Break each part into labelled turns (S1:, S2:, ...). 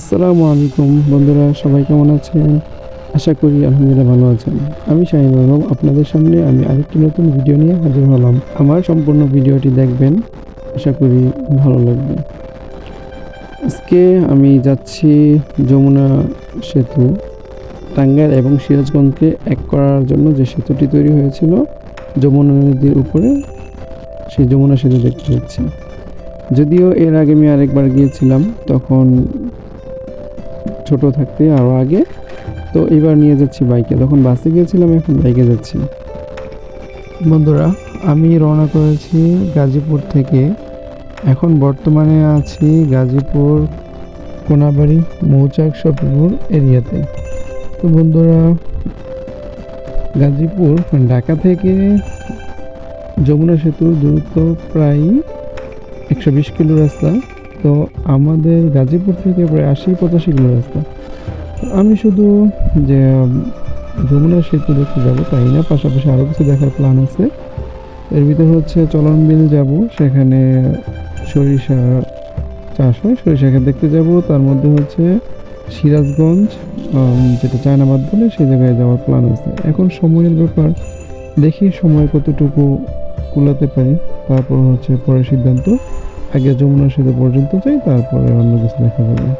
S1: আসসালামু আলাইকুম বন্ধুরা সবাই কেমন আছেন আশা করি আলহামদুলিল্লাহ ভালো আছেন আমি শাহিন আলম আপনাদের সামনে আমি আরেকটি নতুন ভিডিও নিয়ে হাজির হলাম আমার সম্পূর্ণ ভিডিওটি দেখবেন আশা করি ভালো লাগবে আজকে আমি যাচ্ছি যমুনা সেতু টাঙ্গাইল এবং সিরাজগঞ্জকে এক করার জন্য যে সেতুটি তৈরি হয়েছিল যমুনা নদীর উপরে সেই যমুনা সেতু দেখতে যাচ্ছি যদিও এর আগে আমি আরেকবার গিয়েছিলাম তখন ছোট থাকতে আরও আগে তো এবার নিয়ে যাচ্ছি বাইকে তখন বাসে গিয়েছিলাম এখন বাইকে যাচ্ছি বন্ধুরা আমি রওনা করেছি গাজীপুর থেকে এখন বর্তমানে আছি গাজীপুর কোনাবাড়ি মৌচাক শপিপুর এরিয়াতে তো বন্ধুরা গাজীপুর ঢাকা থেকে যমুনা সেতুর দূরত্ব প্রায় একশো বিশ কিলো রাস্তা তো আমাদের গাজীপুর থেকে প্রায় আশি পঁচাশি কিলো রাস্তা আমি শুধু যে যমুনা সেতু দেখতে যাবো তাই না পাশাপাশি আরও কিছু দেখার প্ল্যান আছে এর ভিতরে হচ্ছে চলন বিল যাব সেখানে সরিষা চাষ হয় সরিষা দেখতে যাব তার মধ্যে হচ্ছে সিরাজগঞ্জ যেটা চায়নাবাদ বলে সেই জায়গায় যাওয়ার প্ল্যান আছে এখন সময়ের ব্যাপার দেখি সময় কতটুকু কুলাতে পারি তারপর হচ্ছে পরের সিদ্ধান্ত আগে যমুনার সেতু পর্যন্ত যাই তারপরে অন্য কিছু দেখা যাবে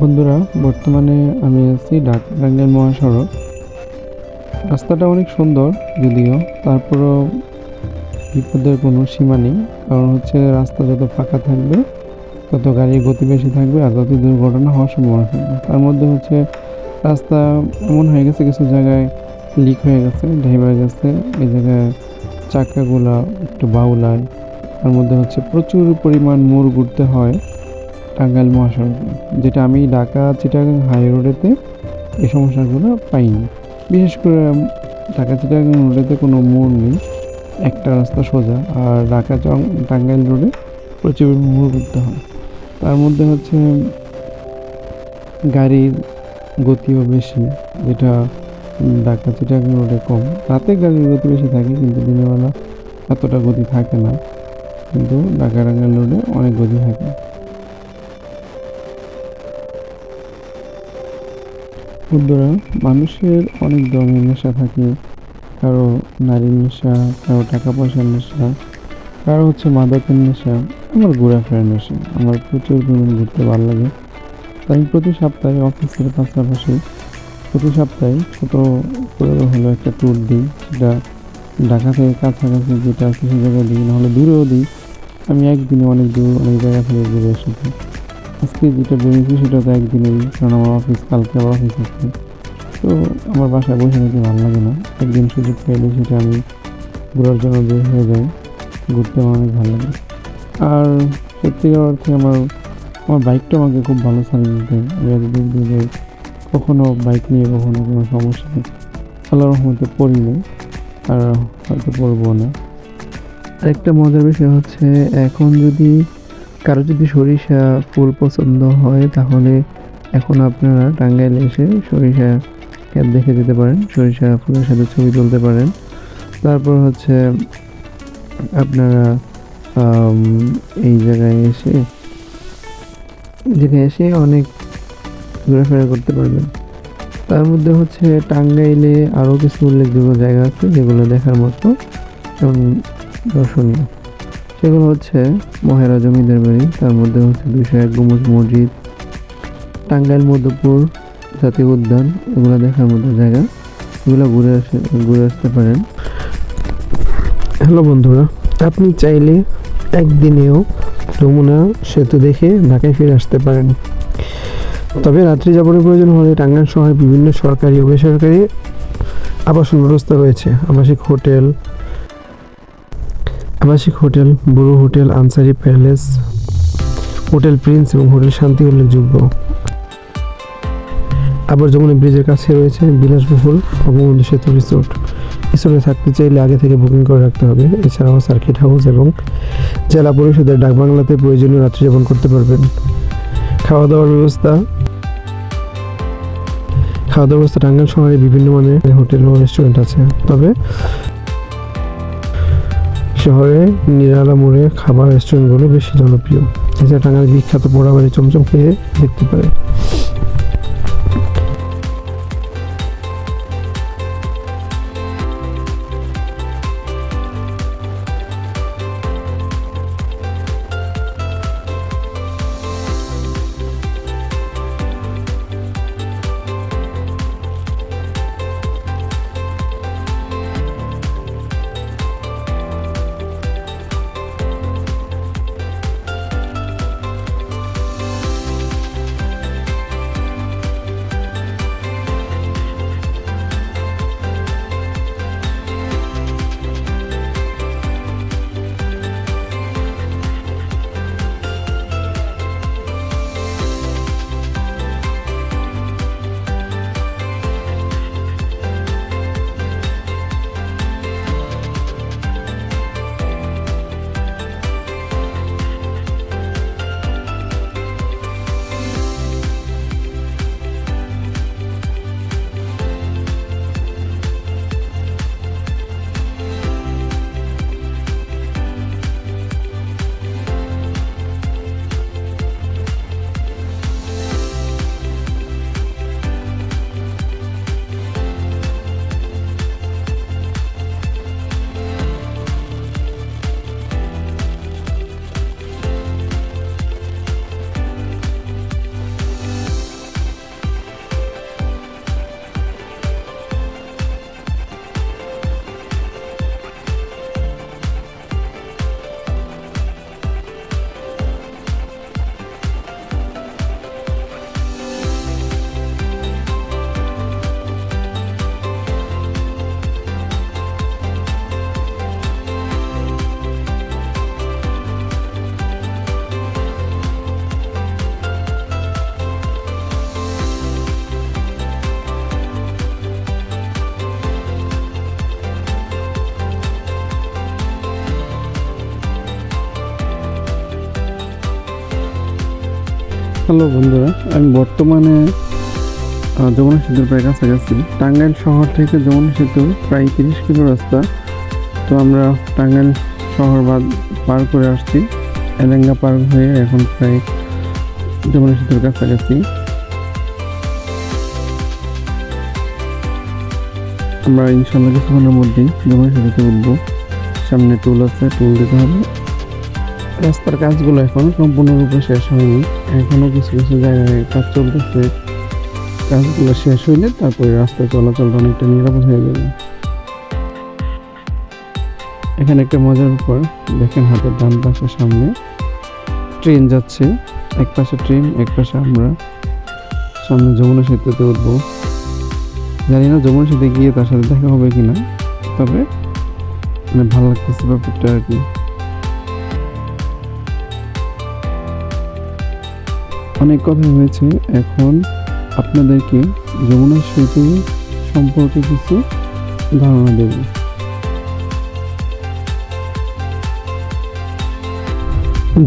S1: বন্ধুরা বর্তমানে আমি আছি ঢাকা মহাসড়ক রাস্তাটা অনেক সুন্দর যদিও তারপরও বিপদের কোনো সীমা নেই কারণ হচ্ছে রাস্তা যত ফাঁকা থাকবে তত গাড়ির গতি বেশি থাকবে আর তত দুর্ঘটনা হওয়ার সম্ভাবনা থাকবে তার মধ্যে হচ্ছে রাস্তা এমন হয়ে গেছে কিছু জায়গায় লিক হয়ে গেছে ঢাই হয়ে গেছে এই জায়গায় চাকাগুলা একটু বাউলায় তার মধ্যে হচ্ছে প্রচুর পরিমাণ মোর ঘুরতে হয় টাঙ্গাইল মহাসড়কে যেটা আমি ঢাকা চিটাগাং হাই রোডেতে এই সমস্যাগুলো পাইনি বিশেষ করে ঢাকা চিটাগাং রোডেতে কোনো মোড় নেই একটা রাস্তা সোজা আর ঢাকা টাঙ্গাইল রোডে প্রচুর মোড় ঘুরতে হয় তার মধ্যে হচ্ছে গাড়ির গতিও বেশি যেটা ঢাকা চিটাগাং রোডে কম রাতে গাড়ির গতি বেশি থাকে কিন্তু দিনের বেলা এতটা গতি থাকে না কিন্তু ঢাকা রাঙ্গাল রোডে অনেক গতি থাকে বন্ধুরা মানুষের অনেক ধরনের নেশা থাকে কারো নারীর নেশা কারো টাকা পয়সার নেশা কারো হচ্ছে মাদকের নেশা আমার ঘোরাফেরার নেশা আমার প্রচুর পরিমাণ ঘুরতে ভালো লাগে তাই প্রতি সপ্তাহে অফিসের পাশাপাশি প্রতি সপ্তাহে ছোটো করে হলো একটা ট্যুর দিই সেটা ঢাকা থেকে কাছাকাছি যেটা আছে সেই জায়গায় দিই নাহলে দূরেও দিই আমি একদিনে অনেক দূর অনেক জায়গা থেকে ঘুরে এসেছি আজকে যেটা বেরিয়েছি সেটা তো একদিনেই কারণ আমার অফিস কালকে আবার অফিস আছে তো আমার বাসায় বসে নাকি ভালো লাগে না একদিন সুযোগ পাইলে সেটা আমি ঘোরার জন্য বের হয়ে যাই ঘুরতে আমার অনেক ভালো লাগে আর সত্যিকার অর্থে আমার আমার বাইকটা আমাকে খুব ভালো সার্ভিস দেয় আমি এতদিন ধরে কখনো বাইক নিয়ে কখনো কোনো সমস্যা আল্লাহ রহমতে পড়িনি আর হয়তো পড়বো না আরেকটা মজার বিষয় হচ্ছে এখন যদি কারো যদি সরিষা ফুল পছন্দ হয় তাহলে এখন আপনারা টাঙ্গাইলে এসে সরিষা ক্যাপ দেখে যেতে পারেন সরিষা ফুলের সাথে ছবি তুলতে পারেন তারপর হচ্ছে আপনারা এই জায়গায় এসে যেখানে এসে অনেক ঘোরাফেরা করতে পারবেন তার মধ্যে হচ্ছে টাঙ্গাইলে আরও কিছু উল্লেখযোগ্য জায়গা আছে যেগুলো দেখার মতো এবং দর্শনীয় সেগুলো হচ্ছে মহেরা জমিদার বাড়ি তার মধ্যে হচ্ছে দুশো এক গুমজ মসজিদ টাঙ্গাইল মধুপুর জাতীয় উদ্যান এগুলো দেখার মতো জায়গা এগুলো ঘুরে আসে ঘুরে আসতে পারেন হ্যালো বন্ধুরা আপনি চাইলে একদিনেও যমুনা সেতু দেখে ঢাকায় ফিরে আসতে পারেন তবে রাত্রি যাপনের প্রয়োজন হলে টাঙ্গাইল শহরে বিভিন্ন সরকারি ও বেসরকারি আবাসন ব্যবস্থা রয়েছে আবাসিক হোটেল আবাসিক হোটেল বুড়ো hotel Ansari palace hotel prince এবং হোটেল শান্তি উল্লেখযোগ্য আবার যমুনা ব্রিজের কাছে রয়েছে বিলাসবহুল বঙ্গবন্ধু সেতু রিসোর্ট রিসোর্টে থাকতে চাইলে আগে থেকে বুকিং করে রাখতে হবে এছাড়াও সার্কিট হাউস এবং জেলা পরিষদের ডাকবাংলাতে প্রয়োজনীয় রাত্রিযাপন করতে পারবেন খাওয়া দাওয়ার ব্যবস্থা খাওয়া দাওয়া ব্যবস্থা শহরে বিভিন্ন মানের হোটেল ও রেস্টুরেন্ট আছে তবে শহরে নিরালা মোড়ে খাবার রেস্টুরেন্টগুলো বেশি জনপ্রিয় এছাড়া টাঙ্গাইল বিখ্যাত বড়াবাড়ি চমচম খেয়ে দেখতে পারে হ্যালো বন্ধুরা আমি বর্তমানে যমুনা সেতুর প্রায় কাছাকাছি টাঙ্গাইল শহর থেকে যমুনা সেতু প্রায় তিরিশ কিলো রাস্তা তো আমরা টাঙ্গাইল শহর বাদ পার করে আসছি এলেঙ্গা পার হয়ে এখন প্রায় যমুনা সেতুর কাছাকাছি আমরা ইনশাল্লাহ কিছুক্ষণের মধ্যেই যমুনা সেতুতে উঠবো সামনে টুল আছে টুল দিতে হবে রাস্তার কাজগুলো এখন সম্পূর্ণরূপে শেষ হয়নি এখনও কিছু কিছু জায়গায় কাজ চলতেছে কাজগুলো শেষ হইলে তারপরে রাস্তায় চলাচলটা অনেকটা নিরাপদ হয়ে যাবে এখানে একটা মজার উপর দেখেন হাতের ডান পাশের সামনে ট্রেন যাচ্ছে এক পাশে ট্রেন এক পাশে আমরা সামনে যমুনা সেতুতে উঠবো জানি না যমুনা সেতু গিয়ে তার সাথে দেখা হবে কিনা তবে মানে ভালো লাগতেছে ব্যাপারটা আর কি অনেক কথা হয়েছে এখন আপনাদেরকে যমুনা সেতু সম্পর্কে কিছু ধারণা দেব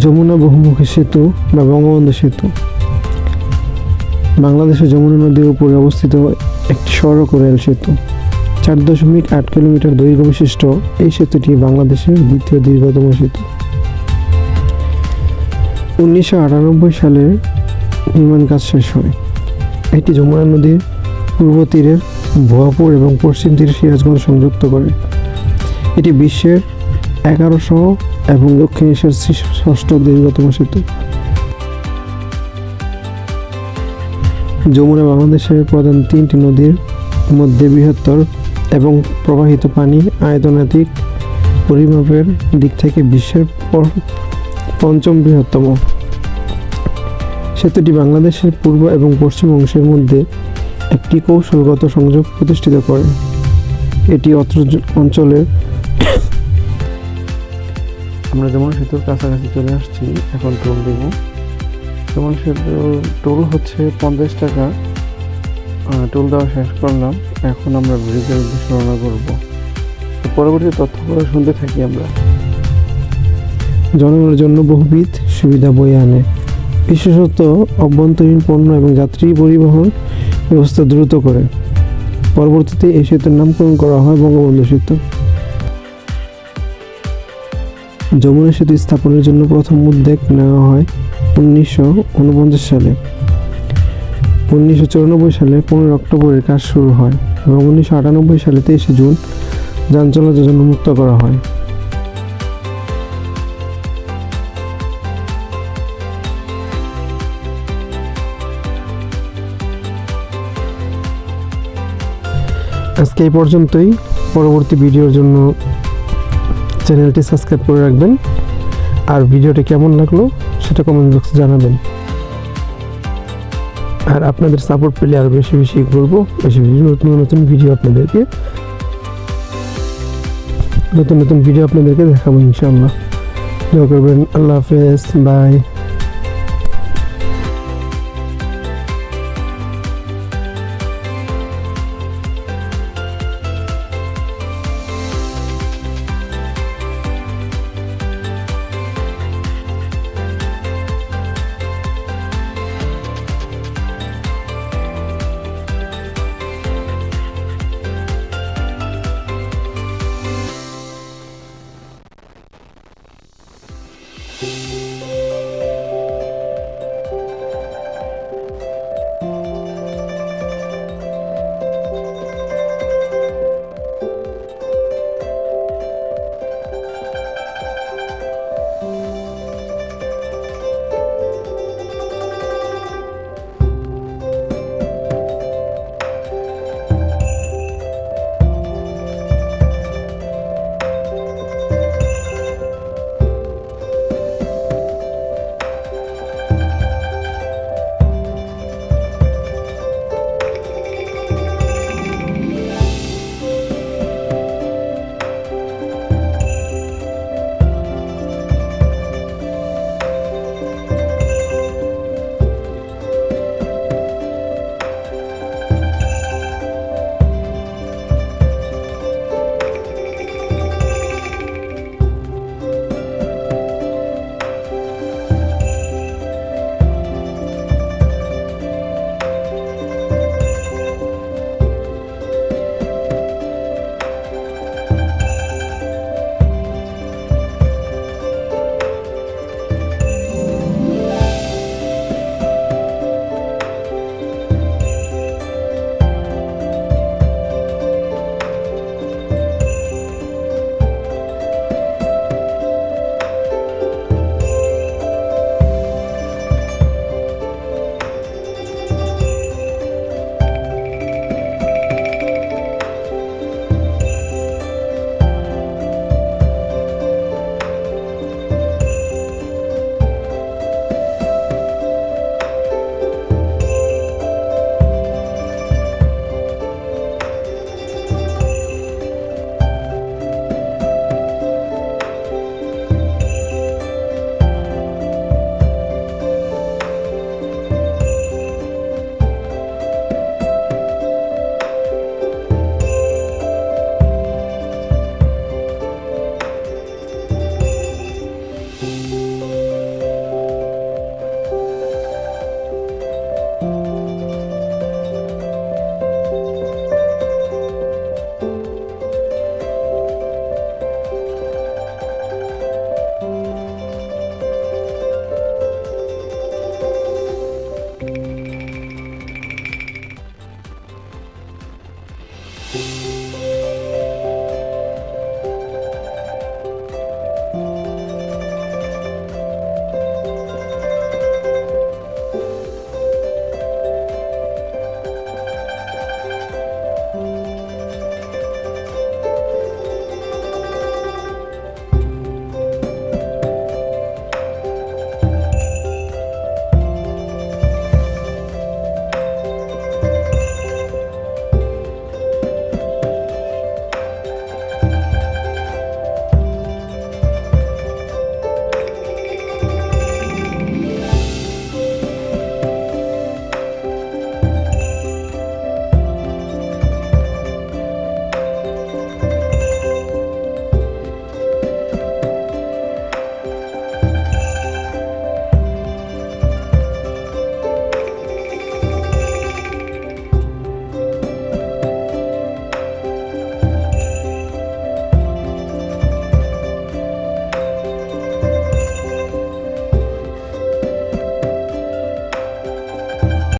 S1: যমুনা বহুমুখী সেতু বা বঙ্গবন্ধু সেতু বাংলাদেশের যমুনা নদীর উপরে অবস্থিত একটি সড়ক ও রেল সেতু চার দশমিক আট কিলোমিটার দৈর্ঘ্য বিশিষ্ট এই সেতুটি বাংলাদেশের দ্বিতীয় দীর্ঘতম সেতু উনিশশো আটানব্বই সালের নির্মাণ কাজ শেষ হয় এটি যমুনা নদীর পূর্ব তীরের ভুয়াপুর এবং পশ্চিম তীর সিরাজগঞ্জ সংযুক্ত করে এটি বিশ্বের এগারোশো এবং দক্ষিণ এশিয়ার ষষ্ঠ দীর্ঘতম সেতু যমুনা বাংলাদেশের প্রধান তিনটি নদীর মধ্যে বৃহত্তর এবং প্রবাহিত পানি আয়তনাতিক পরিমাপের দিক থেকে বিশ্বের পঞ্চম বৃহত্তম সেতুটি বাংলাদেশের পূর্ব এবং পশ্চিম অংশের মধ্যে একটি কৌশলগত সংযোগ প্রতিষ্ঠিত করে এটি অত্র অঞ্চলের আমরা যেমন সেতুর কাছাকাছি চলে আসছি এখন টোল দেব যেমন সেতু টোল হচ্ছে পঞ্চাশ টাকা টোল দেওয়া শেষ করলাম এখন আমরা ব্রিজের উদ্দেশ্যে রওনা করব তো পরবর্তী তথ্যগুলো শুনতে থাকি আমরা জনগণের জন্য বহুবিধ সুবিধা বয়ে আনে বিশেষত অভ্যন্তরীণ পণ্য এবং যাত্রী পরিবহন ব্যবস্থা দ্রুত করে পরবর্তীতে এই সেতুর নামকরণ করা হয় বঙ্গবন্ধু সেতু যমুনা সেতু স্থাপনের জন্য প্রথম উদ্যোগ নেওয়া হয় উনিশশো সালে উনিশশো সালে পনেরো অক্টোবরের কাজ শুরু হয় এবং উনিশশো সালে তেইশে জুন যান চলাচল মুক্ত করা হয় আজকে এই পর্যন্তই পরবর্তী ভিডিওর জন্য চ্যানেলটি সাবস্ক্রাইব করে রাখবেন আর ভিডিওটি কেমন লাগলো সেটা কমেন্ট বক্সে জানাবেন আর আপনাদের সাপোর্ট পেলে আরও বেশি বেশি করবো বেশি বেশি নতুন নতুন ভিডিও আপনাদেরকে নতুন নতুন ভিডিও আপনাদেরকে দেখাবো ইনশাআল্লাহ করবেন আল্লাহ হাফেজ বাই